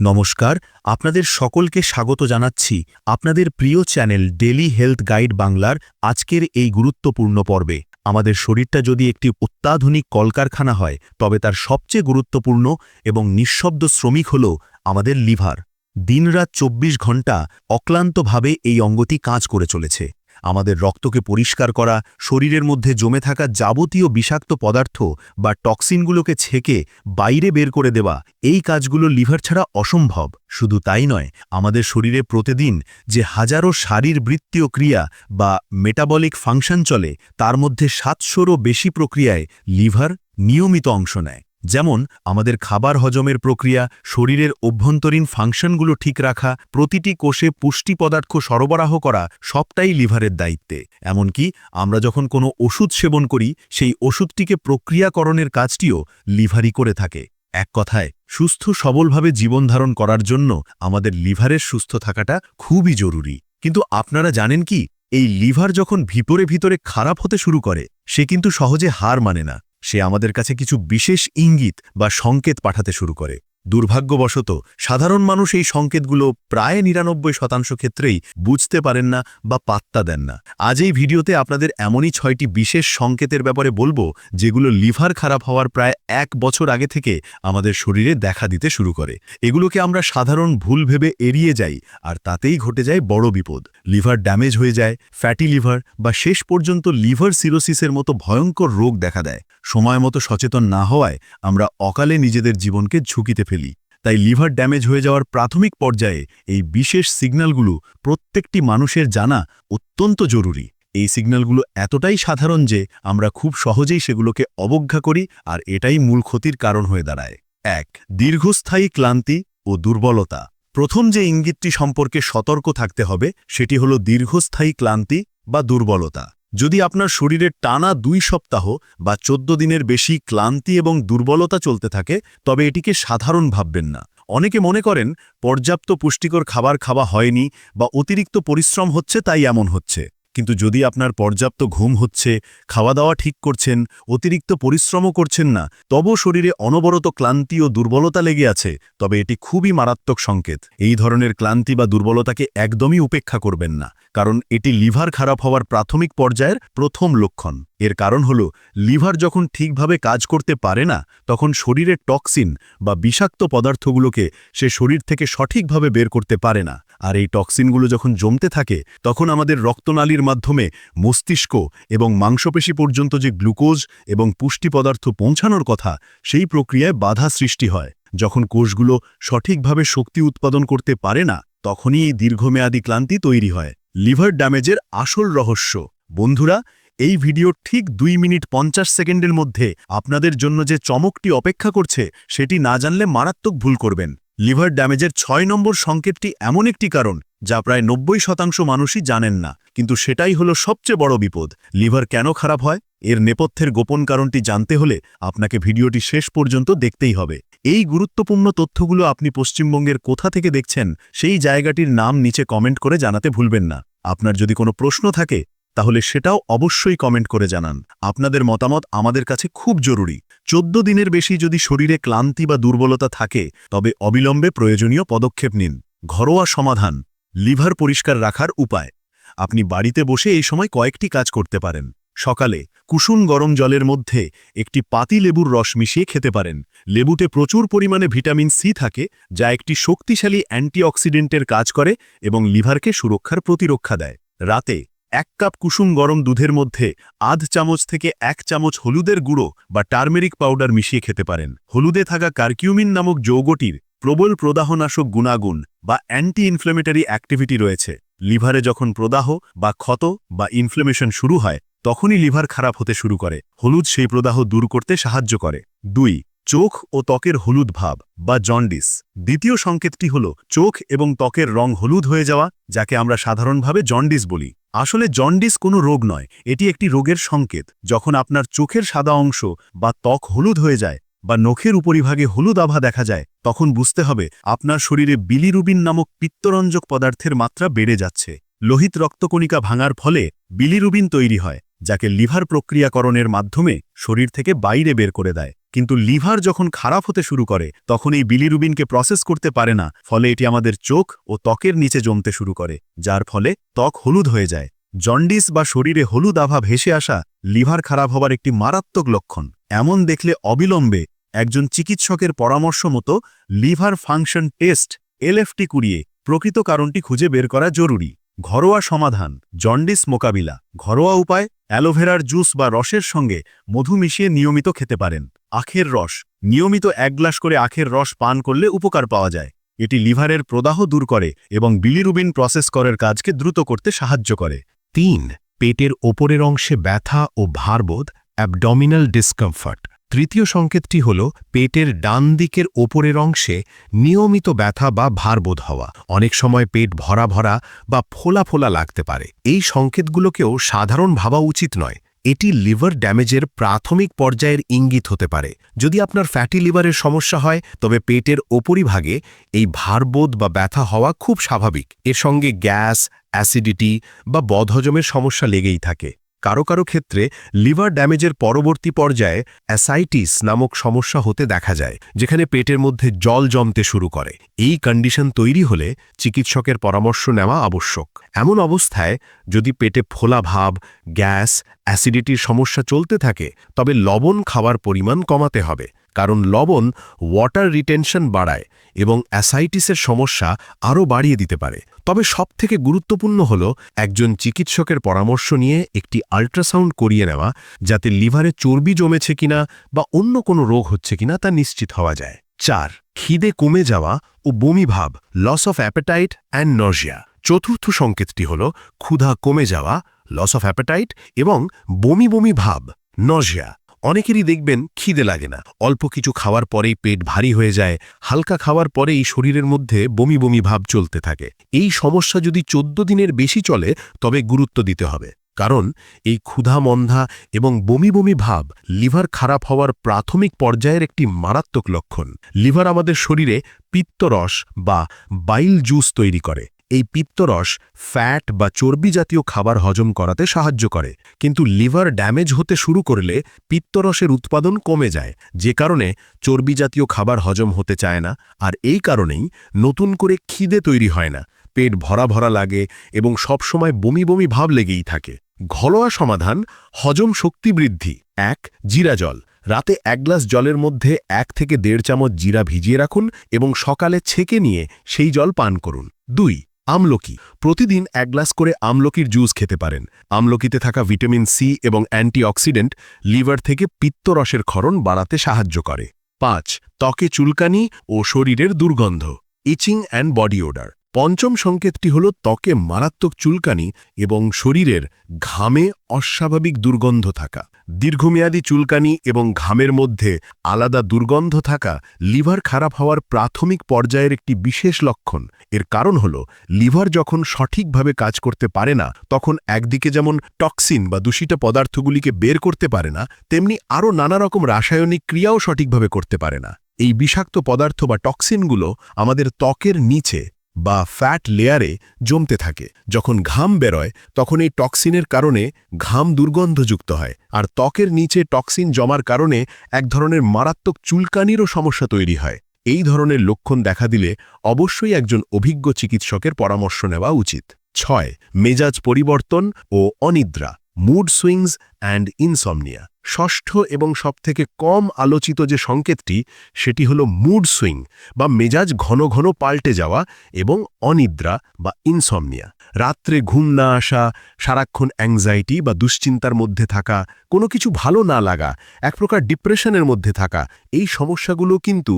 নমস্কার, আপনাদের সকলকে স্বাগত জানাচ্ছি আপনাদের প্রিয় চ্যানেল ডেলি হেলথ গাইড বাংলার আজকের এই গুরুত্বপূর্ণ পর্বে। আমাদের শরীরটা যদি একটি অত্যাধুনিক কলকারখানা হয়, তবে তার সবচেয়ে গুরুত্বপূর্ণ এবং নিঃশব্দ শ্রমিক হল আমাদের লিভার। দিনরাত চব্বিশ ঘণ্টা অক্লান্তভাবে এই অঙ্গটি কাজ করে চলেছে। আমাদের রক্তকে পরিষ্কার করা, শরীরের মধ্যে জমে থাকা যাবতীয় বিষাক্ত পদার্থ বা টক্সিনগুলোকে ছেকে বাইরে বের করে দেওয়া, এই কাজগুলো লিভার ছাড়া অসম্ভব। শুধু তাই নয়, আমাদের শরীরে প্রতিদিন যে হাজারো শারীরবৃত্তীয় ক্রিয়া বা মেটাবলিক ফাংশন চলে, তার মধ্যে সাতশোরও বেশি প্রক্রিয়ায় লিভার নিয়মিত অংশ নেয়। যেমন, আমাদের খাবার হজমের প্রক্রিয়া, শরীরের অভ্যন্তরীণ ফাংশনগুলো ঠিক রাখা, প্রতিটি কোষে পুষ্টি পদার্থ সরবরাহ করা সবটাই লিভারের দায়িত্বে। এমনকি, আমরা যখন কোনো ওষুধ সেবন করি, সেই ওষুধটিকে প্রক্রিয়াকরণের কাজটিও লিভারই করে থাকে। এক কথায়, সুস্থ সবলভাবে জীবনধারণ করার জন্য আমাদের লিভারের সুস্থ থাকাটা খুবই জরুরি। কিন্তু আপনারা জানেন কি? এই লিভার যখন ভিতরে ভিতরে খারাপ হতে শুরু করে, সে কিন্তু সহজে হার মানে না। সে আমাদের কাছে কিছু বিশেষ ইঙ্গিত বা সংকেত পাঠাতে শুরু করে। দুর্ভাগ্যবশত, সাধারণ মানুষ এই সংকেতগুলো প্রায় নিরানব্বই শতাংশ ক্ষেত্রেই বুঝতে পারেন না বা পাত্তা দেন না। আজ এই ভিডিওতে আপনাদের এমনই ছয়টি বিশেষ সংকেতের ব্যাপারে বলব, যেগুলো লিভার খারাপ হওয়ার প্রায় এক বছর আগে থেকে আমাদের শরীরে দেখা দিতে শুরু করে। এগুলোকে আমরা সাধারণ ভুল ভেবে এড়িয়ে যাই, আর তাতেই ঘটে যায় বড় বিপদ। লিভার ড্যামেজ হয়ে যায়, ফ্যাটি লিভার বা শেষ পর্যন্ত লিভার সিরোসিসের মতো ভয়ঙ্কর রোগ দেখা দেয়। সময় মতো সচেতন না হওয়ায় আমরা অকালে নিজেদের জীবনকে ঝুঁকিতে ফেলি। তাই লিভার ড্যামেজ হয়ে যাওয়ার প্রাথমিক পর্যায়ে এই বিশেষ সিগন্যালগুলো প্রত্যেকটি মানুষের জানা অত্যন্ত জরুরি। এই সিগন্যালগুলো এতটাই সাধারণ যে আমরা খুব সহজেই সেগুলোকে অবজ্ঞা করি আর এটাই মূল ক্ষতির কারণ হয়ে দাঁড়ায়। এক, দীর্ঘস্থায়ী ক্লান্তি ও দুর্বলতা। প্রথম যে ইঙ্গিতটি সম্পর্কে সতর্ক থাকতে হবে সেটি হল দীর্ঘস্থায়ী ক্লান্তি বা দুর্বলতা। যদি আপনার শরীরের টানা দুই সপ্তাহ বা চোদ্দ দিনের বেশি ক্লান্তি এবং দুর্বলতা চলতে থাকে, তবে এটিকে সাধারণ ভাববেন না। অনেকে মনে করেন, পর্যাপ্ত পুষ্টিকর খাবার খাওয়া হয়নি বা অতিরিক্ত পরিশ্রম হচ্ছে তাই এমন হচ্ছে। কিন্তু যদি আপনার পর্যাপ্ত ঘুম হচ্ছে খাওয়া দাওয়া ঠিক করছেন, অতিরিক্ত পরিশ্রমও করছেন না তবু শরীরে অনবরত ক্লান্তি ও দুর্বলতা লেগে আছে, তবে এটি খুবই মারাত্মক সংকেত। এই ধরনের ক্লান্তি বা দুর্বলতাকে একদমই উপেক্ষা করবেন না, কারণ এটি লিভার খারাপ হওয়ার প্রাথমিক পর্যায়ের প্রথম লক্ষণ। এর কারণ হল, লিভার যখন ঠিকভাবে কাজ করতে পারে না, তখন শরীরের টক্সিন বা বিষাক্ত পদার্থগুলোকে সে শরীর থেকে সঠিকভাবে বের করতে পারে না। আর এই টক্সিনগুলো যখন জমতে থাকে, তখন আমাদের রক্তনালীর মাধ্যমে মস্তিষ্ক এবং মাংসপেশি পর্যন্ত যে গ্লুকোজ এবং পুষ্টি পদার্থ পৌঁছানোর কথা, সেই প্রক্রিয়ায় বাধা সৃষ্টি হয়। যখন কোষগুলো সঠিকভাবে শক্তি উৎপাদন করতে পারে না, তখনই এই দীর্ঘমেয়াদী ক্লান্তি তৈরি হয়। লিভার ড্যামেজের আসল রহস্য। বন্ধুরা, এই ভিডিও ঠিক দুই মিনিট পঞ্চাশ সেকেন্ডের মধ্যে আপনাদের জন্য যে চমকটি অপেক্ষা করছে, সেটি না জানলে মারাত্মক ভুল করবেন। লিভার ড্যামেজের ছয় নম্বর সংকেতটি এমন একটি কারণ যা প্রায় নব্বই শতাংশ মানুষই জানেন না, কিন্তু সেটাই হলো সবচেয়ে বড় বিপদ। লিভার কেন খারাপ হয়? এর নেপথ্যের গোপন কারণটি জানতে হলে আপনাকে ভিডিওটি শেষ পর্যন্ত দেখতেই হবে। এই গুরুত্বপূর্ণ তথ্যগুলো আপনি পশ্চিমবঙ্গের কোথা থেকে দেখছেন, সেই জায়গাটির নাম নিচে কমেন্ট করে জানাতে ভুলবেন না। আপনার যদি কোনো প্রশ্ন থাকে, তাহলে সেটাও অবশ্যই কমেন্ট করে জানান। আপনাদের মতামত আমাদের কাছে খুব জরুরি। চোদ্দ দিনের বেশি যদি শরীরে ক্লান্তি বা দুর্বলতা থাকে, তবে অবিলম্বে প্রয়োজনীয় পদক্ষেপ নিন। ঘরোয়া সমাধান, লিভার পরিষ্কার রাখার উপায়। আপনি বাড়িতে বসে এই সময় কয়েকটি কাজ করতে পারেন। সকালে কুসুম গরম জলের মধ্যে একটি পাতি লেবুর রস মিশিয়ে খেতে পারেন। লেবুতে প্রচুর পরিমাণে ভিটামিন সি থাকে, যা একটি শক্তিশালী অ্যান্টিঅক্সিডেন্টের কাজ করে এবং লিভারকে সুরক্ষার প্রতিরক্ষা দেয়। রাতে এক কাপ কুসুম গরম দুধের মধ্যে আধ চামচ থেকে এক চামচ হলুদের গুঁড়ো বা টার্মেরিক পাউডার মিশিয়ে খেতে পারেন। হলুদে থাকা কার্কিউমিন নামক যৌগটির প্রবল প্রদাহনাশক গুণাগুণ বা অ্যান্টি ইনফ্লেমেটারি অ্যাক্টিভিটি রয়েছে। লিভারে যখন প্রদাহ বা ক্ষত বা ইনফ্লেমেশন শুরু হয়, তখনই লিভার খারাপ হতে শুরু করে। হলুদ সেই প্রদাহ দূর করতে সাহায্য করে। দুই, চোখ ও ত্বকের হলুদ ভাব বা জন্ডিস। দ্বিতীয় সংকেতটি হল চোখ এবং ত্বকের রং হলুদ হয়ে যাওয়া, যাকে আমরা সাধারণভাবে জন্ডিস বলি। আসলে জন্ডিস কোনো রোগ নয়, এটি একটি রোগের সংকেত, যখন আপনার চোখের সাদা অংশ বা ত্বক হলুদ হয়ে যায় বা নখের উপরিভাগে হলুদ আভা দেখা যায়, তখন বুঝতে হবে আপনার শরীরে বিলিরুবিন নামক পিত্তরঞ্জক পদার্থের মাত্রা বেড়ে যাচ্ছে। লোহিত রক্তকণিকা ভাঙার ফলে বিলিরুবিন তৈরি হয়, যাকে লিভার প্রক্রিয়াকরণের মাধ্যমে শরীর থেকে বাইরে বের করে দেয়। কিন্তু লিভার যখন খারাপ হতে শুরু করে, তখন এই বিলিরুবিনকে প্রসেস করতে পারে না, ফলে এটি আমাদের চোখ ও ত্বকের নিচে জমতে শুরু করে, যার ফলে ত্বক হলুদ হয়ে যায়। জন্ডিস বা শরীরে হলুদ আভা ভেসে আসা লিভার খারাপ হবার একটি মারাত্মক লক্ষণ। এমন দেখলে অবিলম্বে একজন চিকিৎসকের পরামর্শ মতো লিভার ফাংশন টেস্ট, এলএফটি কুড়িয়ে প্রকৃত কারণটি খুঁজে বের করা জরুরি। ঘরোয়া সমাধান, জন্ডিস মোকাবিলা। ঘরোয়া উপায়, অ্যালোভেরার জুস বা রসের সঙ্গে মধু মিশিয়ে নিয়মিত খেতে পারেন। আখের রস। নিয়মিত এক গ্লাস করে আখের রস পান করলে উপকার পাওয়া যায়। এটি লিভারের প্রদাহ দূর করে এবং বিলিরুবিন প্রসেস করার কাজকে দ্রুত করতে সাহায্য করে। তিন, পেটের ওপরের অংশে ব্যথা ও ভারবোধ, অ্যাবডমিনাল ডিসকমফর্ট। তৃতীয় সংকেতটি হল পেটের ডান দিকের ওপরের অংশে নিয়মিত ব্যথা বা ভারবোধ হওয়া। অনেক সময় পেট ভরা ভরা বা ফোলা ফোলা লাগতে পারে। এই সংকেতগুলোকেও সাধারণ ভাবা উচিত নয়। এটি লিভার ড্যামেজের প্রাথমিক পর্যায়ের ইঙ্গিত হতে পারে। যদি আপনার ফ্যাটি লিভারের সমস্যা হয়, তবে পেটের ওপরিভাগে এই ভারবোধ বা ব্যথা হওয়া খুব স্বাভাবিক। এর সঙ্গে গ্যাস, অ্যাসিডিটি বা বদহজমের সমস্যা লেগেই থাকে। কারও কারও ক্ষেত্রে লিভার ড্যামেজের পরবর্তী পর্যায়ে অ্যাসাইটিস নামক সমস্যা হতে দেখা যায়, যেখানে পেটের মধ্যে জল জমতে শুরু করে। এই কন্ডিশন তৈরি হলে চিকিৎসকের পরামর্শ নেওয়া আবশ্যক। এমন অবস্থায় যদি পেটে ফোলা ভাব, গ্যাস, অ্যাসিডিটির সমস্যা চলতে থাকে, তবে লবণ খাওয়ার পরিমাণ কমাতে হবে। কারণ লবণ ওয়াটার রিটেনশন বাড়ায় এবং অ্যাসাইটিসের সমস্যা আরও বাড়িয়ে দিতে পারে। তবে সবথেকে গুরুত্বপূর্ণ হল একজন চিকিৎসকের পরামর্শ নিয়ে একটি আল্ট্রাসাউন্ড করিয়ে নেওয়া, যাতে লিভারে চর্বি জমেছে কিনা বা অন্য কোনো রোগ হচ্ছে কিনা তা নিশ্চিত হওয়া যায়। চার, খিদে কমে যাওয়া ও বমি ভাব loss of appetite and nausea চতুর্থ সংকেতটি হল ক্ষুধা কমে যাওয়া লস অফ অ্যাপেটাইট এবং বমি বমি ভাব নজিয়া অনেকেরই দেখবেন খিদে লাগে না। অল্প কিছু খাওয়ার পরেই পেট ভারী হয়ে যায়, হালকা খাওয়ার পরেই শরীরের মধ্যে বমি বমি ভাব চলতে থাকে। এই সমস্যা যদি চোদ্দ দিনের বেশি চলে, তবে গুরুত্ব দিতে হবে। কারণ, এই ক্ষুধা মন্ধা এবং বমি বমি ভাব লিভার খারাপ হওয়ার প্রাথমিক পর্যায়ের একটি মারাত্মক লক্ষণ। লিভার আমাদের শরীরে পিত্তরস বা বাইল জুস তৈরি করে। এই পিত্তরস ফ্যাট বা চর্বি জাতীয় খাবার হজম করাতে সাহায্য করে। কিন্তু লিভার ড্যামেজ হতে শুরু করলে পিত্তরসের উৎপাদন কমে যায়, যে কারণে চর্বি জাতীয় খাবার হজম হতে চায় না আর এই কারণেই নতুন করে খিদে তৈরি হয় না, পেট ভরা ভরা লাগে এবং সবসময় বমি বমি ভাব লেগেই থাকে। ঘরোয়া সমাধান, হজম শক্তি বৃদ্ধি। এক, জিরা জল। রাতে এক গ্লাস জলের মধ্যে এক থেকে দেড় চামচ জিরা ভিজিয়ে রাখুন এবং সকালে ছেঁকে নিয়ে সেই জল পান করুন। দুই আমলকি। প্রতিদিন এক গ্লাস করে আমলকির জুস খেতে পারেন। আমলকিতে থাকা ভিটামিন সি এবং অ্যান্টিঅক্সিডেন্ট লিভার থেকে পিত্তরসের ক্ষরণ বাড়াতে সাহায্য করে। পাঁচ, ত্বকে চুলকানি ও শরীরের দুর্গন্ধ। Itching and body odour. পঞ্চম সংকেতটি হল ত্বকে মারাত্মক চুলকানি এবং শরীরের ঘামে অস্বাভাবিক দুর্গন্ধ থাকা। দীর্ঘমেয়াদী চুলকানি এবং ঘামের মধ্যে আলাদা দুর্গন্ধ থাকা লিভার খারাপ হওয়ার প্রাথমিক পর্যায়ের একটি বিশেষ লক্ষণ। এর কারণ হল, লিভার যখন সঠিকভাবে কাজ করতে পারে না, তখন একদিকে যেমন টক্সিন বা দূষিত পদার্থগুলিকে বের করতে পারে না, তেমনি আরও নানা রকম রাসায়নিক ক্রিয়াও সঠিকভাবে করতে পারে না। এই বিষাক্ত পদার্থ বা টক্সিনগুলো আমাদের ত্বকের নিচে বা ফ্যাট লেয়ারে জমতে থাকে। যখন ঘাম বেরোয়, তখন এই টক্সিনের কারণে ঘাম দুর্গন্ধযুক্ত হয়। আর ত্বকের নিচে টক্সিন জমার কারণে এক ধরনের মারাত্মক চুলকানিরও সমস্যা তৈরি হয়। এই ধরনের লক্ষণ দেখা দিলে অবশ্যই একজন অভিজ্ঞ চিকিৎসকের পরামর্শ নেওয়া উচিত। ছয়, মেজাজ পরিবর্তন ও অনিদ্রা মুড সুইংস অ্যান্ড ইনসমনিয়া ষষ্ঠ এবং সবথেকে কম আলোচিত যে সংকেতটি, সেটি হল মুড সুইং বা মেজাজ ঘন ঘন পাল্টে যাওয়া এবং অনিদ্রা বা ইনসমনিয়া রাত্রে ঘুম না আসা, সারাক্ষণ অ্যাংজাইটি বা দুশ্চিন্তার মধ্যে থাকা, কোনো কিছু ভালো না লাগা, এক প্রকার ডিপ্রেশনের মধ্যে থাকা, এই সমস্যাগুলো কিন্তু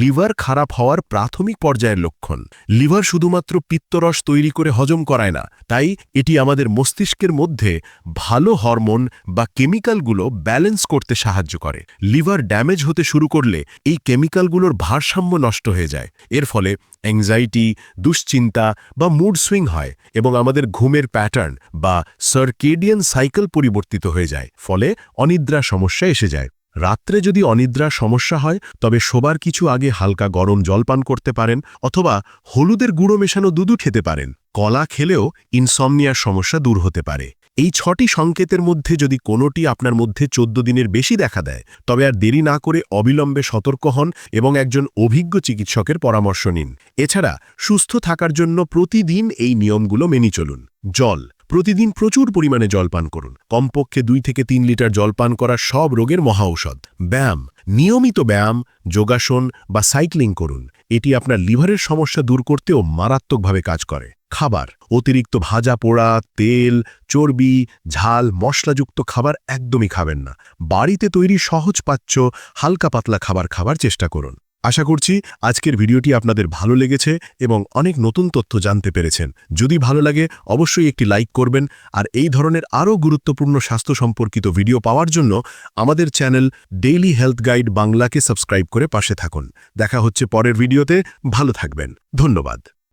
লিভার খারাপ হওয়ার প্রাথমিক পর্যায়ের লক্ষণ। লিভার শুধুমাত্র পিত্তরস তৈরি করে হজম করায় না, তাই এটি আমাদের মস্তিষ্কের মধ্যে ভালো হরমোন বা কেমিক্যালগুলো ব্যালেন্স করতে সাহায্য করে। লিভার ড্যামেজ হতে শুরু করলে এই কেমিক্যালগুলোর ভারসাম্য নষ্ট হয়ে যায়। এর ফলে অ্যাংজাইটি, দুশ্চিন্তা বা মুড সুইং হয় এবং আমাদের ঘুমের প্যাটার্ন বা সার্কেডিয়ান সাইকেল পরিবর্তিত হয়ে যায়। ফলে অনিদ্রা সমস্যা এসে যায়। রাত্রে যদি অনিদ্রার সমস্যা হয়, তবে শোবার কিছু আগে হালকা গরম জল পান করতে পারেন অথবা হলুদের গুঁড়ো মেশানো দুধু খেতে পারেন। কলা খেলেও ইনসমনিয়ার সমস্যা দূর হতে পারে। এই ছটি সংকেতের মধ্যে যদি কোনোটি আপনার মধ্যে চোদ্দ দিনের বেশি দেখা দেয়, তবে আর দেরি না করে অবিলম্বে সতর্ক হন এবং একজন অভিজ্ঞ চিকিৎসকের পরামর্শ নিন। এছাড়া সুস্থ থাকার জন্য প্রতিদিন এই নিয়মগুলো মেনে চলুন। জল প্রতিদিন প্রচুর পরিমাণে জল পান করুন। কমপক্ষে দুই থেকে তিন লিটার জল পান করা সব রোগের মহাঔষধ। ব্যায়াম, নিয়মিত ব্যায়াম, যোগাসন বা সাইক্লিং করুন। এটি আপনার লিভারের সমস্যা দূর করতেও মারাত্মকভাবে কাজ করে। খাবার, অতিরিক্ত ভাজা পোড়া, তেল, চর্বি, ঝাল, মশলাযুক্ত খাবার একদমই খাবেন না। বাড়িতে তৈরি সহজ হালকা পাতলা খাবার খাবার চেষ্টা করুন। আশা করছি আজকের ভিডিওটি আপনাদের ভালো লেগেছে এবং অনেক নতুন তথ্য জানতে পেরেছেন। যদি ভালো লাগে, অবশ্যই একটি লাইক করবেন আর এই ধরনের আরও গুরুত্বপূর্ণ স্বাস্থ্য সম্পর্কিত ভিডিও পাওয়ার জন্য আমাদের চ্যানেল ডেইলি হেলথ গাইড বাংলাকে সাবস্ক্রাইব করে পাশে থাকুন। দেখা হচ্ছে পরের ভিডিওতে। ভালো থাকবেন। ধন্যবাদ।